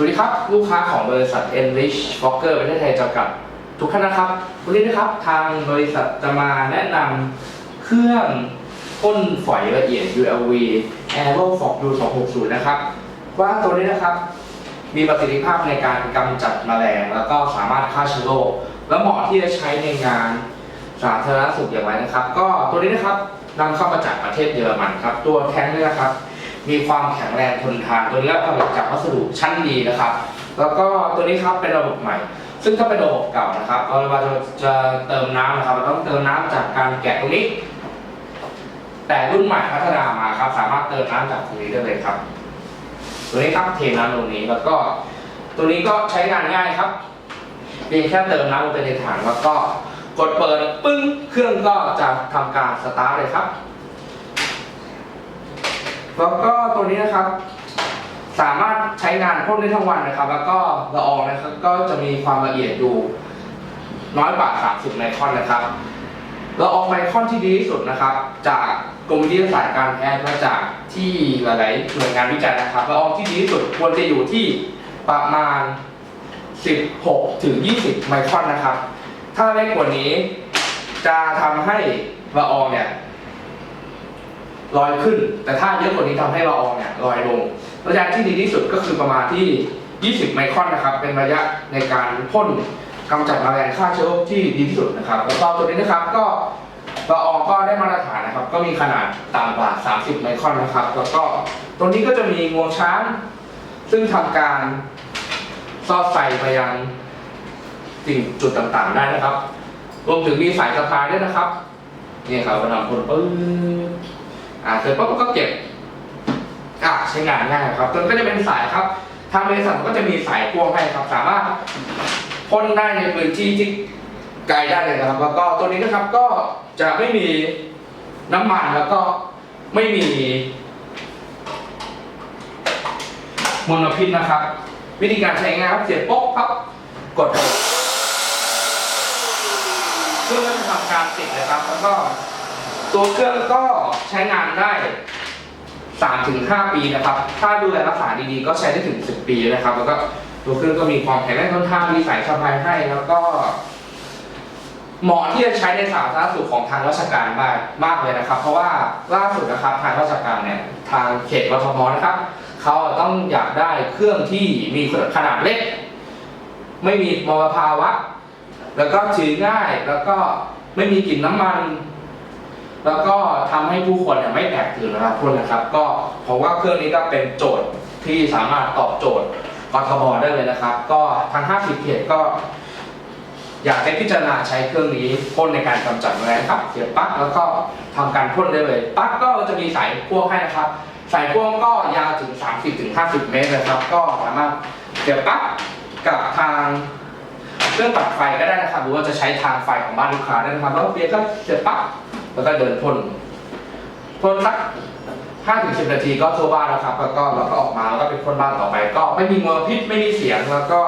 วัสดีครับ ลูกค้าของบริษัท Enrich Fokker ประเทศไทยจำกัด ทุกท่านนะครับ วันนี้นะครับทางบริษัทจะมาแนะนำเครื่องพ่นฝอยละเอียด ULV Aero Fog U260 นะครับ ว่าตัวนี้นะครับ มีประสิทธิภาพในการกำจัดแมลง แล้วก็สามารถฆ่าเชื้อโรคและเหมาะที่จะใช้ในงานสาธารณสุขอย่างไรนะครับ ก็ตัวนี้นะครับนำเข้ามาจากประเทศเยอรมันครับ ตัวแท้งนี่นะครับ มีความแข็งแรงทนทานตัวนี้ผลิตจากวัสดุชั้นดีนะครับ แล้วก็ตัวนี้ครับเป็นระบบใหม่ ซึ่งถ้าเป็นระบบเก่านะครับเราจะจะเติมน้ำนะครับเราต้องเติมน้ำจากการแกะตรงนี้ แต่รุ่นใหม่พัฒนามาครับ สามารถเติมน้ำจากตรงนี้ได้เลยครับ ตัวนี้ครับเทน้ำลงนี้แล้วก็ ตัวนี้ก็ใช้งานง่ายครับเพียงแค่เติมน้ำลงไปในถังแล้วก็กดเปิดปึ้งเครื่องก็จะทำการสตาร์ทเลยครับ แล้วก็ตัวนี้นะครับ สามารถใช้งานพ่นได้ทั้งวันนะครับ แล้วก็ละอองนะครับก็จะมีความละเอียดอยู่น้อยกว่า 30 ไมครอนนะครับละอองไมครอนที่ดีที่สุดนะครับ จากกรมวิทยาศาสตร์การแพทย์มาจากที่หลายๆหน่วยงานวิจัยนะครับละอองที่ดีที่สุดควรจะอยู่ที่ประมาณ 16 ถึง 20 ไมครอนนะครับ ถ้าเล็กกว่านี้จะทำให้ละอองเนี่ย ลอยขึ้น แต่ถ้าเยอะกว่านี้ทำให้ละอองเนี่ยลอยลง ระยะที่ดีที่สุดก็คือประมาณที่ 20 ไมครอนนะครับ เป็นระยะในการพ่นกำจัดแมลงฆ่าเชื้อโรคที่ดีที่สุดนะครับ แล้วก็ตัวนี้นะครับก็ละอองก็ได้มาตรฐานนะครับ ก็มีขนาดต่ำกว่า 30 ไมครอนนะครับ แล้วก็ตัวนี้ก็จะมีงวงช้าง ซึ่งทำการซอดใส่ไปยังสิ่งจุดต่างๆได้นะครับ รวมถึงมีสายสะพายด้วยนะครับ นี่ครับเราทำพ่นปื๊ด อ่าเสร็จปุ๊บก็เก็บอ่าใช้งานง่ายครับตัวนี้ก็จะเป็นสายครับ ทางบริษัทก็จะมีสายพ่วงให้ครับ สามารถพ่นได้ในพื้นที่ที่ไกลได้เลยนะครับ แล้วก็ตัวนี้นะครับก็จะไม่มีน้ำมันแล้วก็ไม่มีมลพิษนะครับ วิธีการใช้งานครับเสียบปุ๊บปั๊บกดเครื่องก็จะทำการติดนะครับแล้วก็ ตัวเครื่องก็ใช้งานได้3ถึง5ปีนะครับ ถ้าดูแลรักษาดีๆ ก็ใช้ได้ถึง 10 ปีนะครับ แล้วก็ตัวเครื่องก็มีความแข็งแรงทนทานมีสายสะพายให้ แล้วก็ เหมาะที่จะใช้ในสาธารณสุขของทางราชการมากมากเลยนะครับ เพราะว่าล่าสุดนะครับทางราชการเนี่ยทางเขตกทมนะครับเขาต้องอยากได้เครื่องที่มีขนาดเล็ก ไม่มีมลภาวะ แล้วก็ถือง่ายแล้วก็ไม่มีกลิ่นน้ำมัน แล้วก็ทำให้ผู้คนเนี่ยไม่แตกตื่นนะครับทุนนะครับ ก็เพราะว่าเครื่องนี้ก็เป็นโจทย์ที่สามารถตอบโจทย์กทมได้เลยนะครับ ก็ทาง50 เขตก็ อยากให้พิจารณาใช้เครื่องนี้พ่นในการกำจัดแมลงครับเสียบปั๊กแล้วก็ทำการพ่นได้เลย ปั๊กก็จะมีสายพ่วงให้นะครับ สายพ่วงก็ยาวถึง 30ถึง50 เมตรเลยครับ ก็สามารถเสียบปั๊กกับทางเครื่องตัดไฟก็ได้นะครับ หรือว่าจะใช้ทางไฟของบ้านลูกค้าได้นะครับแล้วเพียงก็เสียบปั๊ก แล้วก็เดินพ่นพ่นสัก5ถึง10นาทีก็ทั่วบ้านแล้วครับ แล้วก็เราก็ออกมาแล้วก็เป็นพ่นบ้านต่อไป ก็ไม่มีมลพิษไม่มีเสียงแล้วก็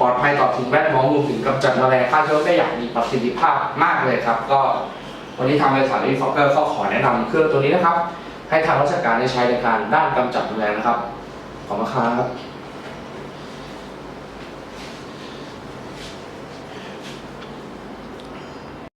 ปลอดภัยต่อสิ่งแวดล้อมรวมถึงกำจัดแมลงฆ่าเชื้อได้อย่างมีประสิทธิภาพมากเลยครับ ก็วันนี้ทางบริษัทรีฟอกเกอร์ก็ขอแนะนำเครื่องตัวนี้นะครับ ให้ทางราชการได้ใช้ในการด้านกำจัดแมลงนะครับ ขอบคุณครับ